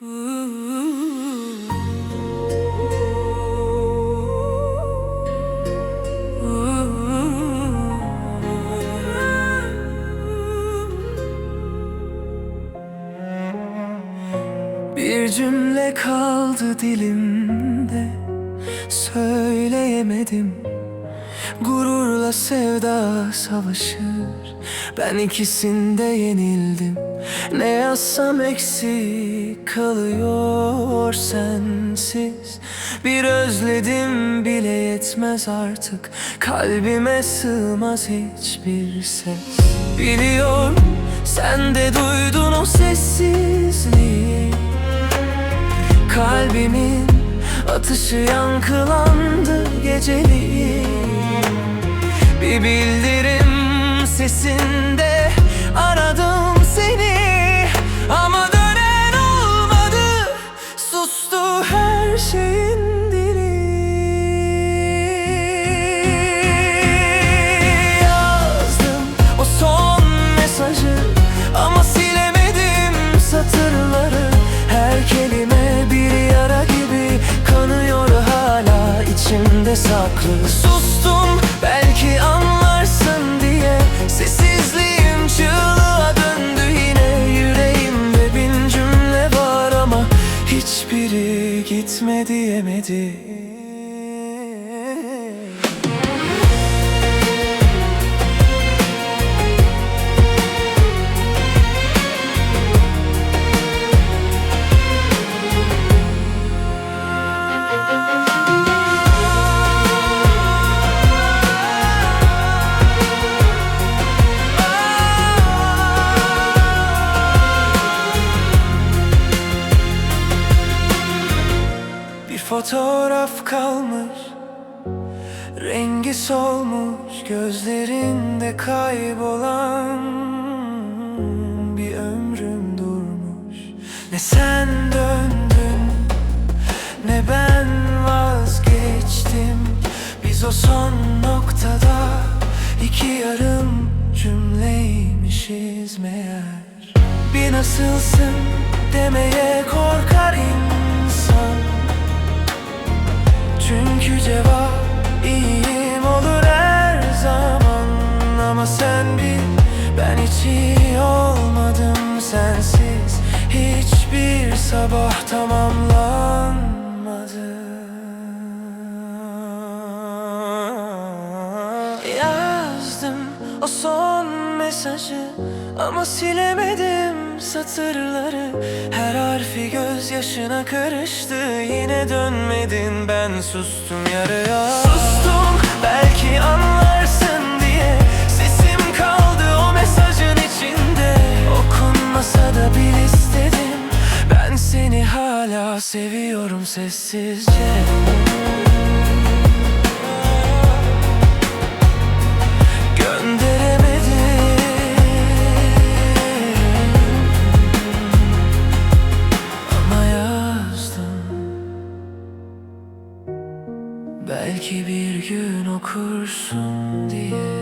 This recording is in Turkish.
Bir cümle kaldı dilimde Söyleyemedim. Gururla sevda savaşır. Ben ikisinde yenildim. Ne yazsam eksik kalıyor sensiz. Bir özledim bile yetmez artık. Kalbime sığmaz hiçbir ses. Biliyorum sen de duydun o sessizliği. Kalbimin atışı yankılandı geceliği. Bir bildirim sesinde her şeyin Yazdım o son mesajı ama silemedim satırları. Her kelime bir yara gibi kanıyor hala içimde saklı Hiçbiri gitme diyemedi fotoğraf kalmış. Rengi solmuş gözlerinde kaybolan Bir ömrüm durmuş. Ne sen döndün ne ben vazgeçtim. Biz o son noktada iki yarım cümleymişiz meğer. Bir nasılsın demeye korkar cevap iyiyim olur her zaman? Ama sen bil ben hiç iyi olmadım. Sensiz Hiçbir sabah tamamlanmadı. Yazdım o son mesajı ama silemedim satırları. Her harfi gözyaşına karıştı Yine dönmedin. Ben sustum yarıya. Sustum belki anlarsın diye. Sesim kaldı o mesajın içinde. Okunmasa da bil istedim. Ben seni hala seviyorum sessizce okursun diye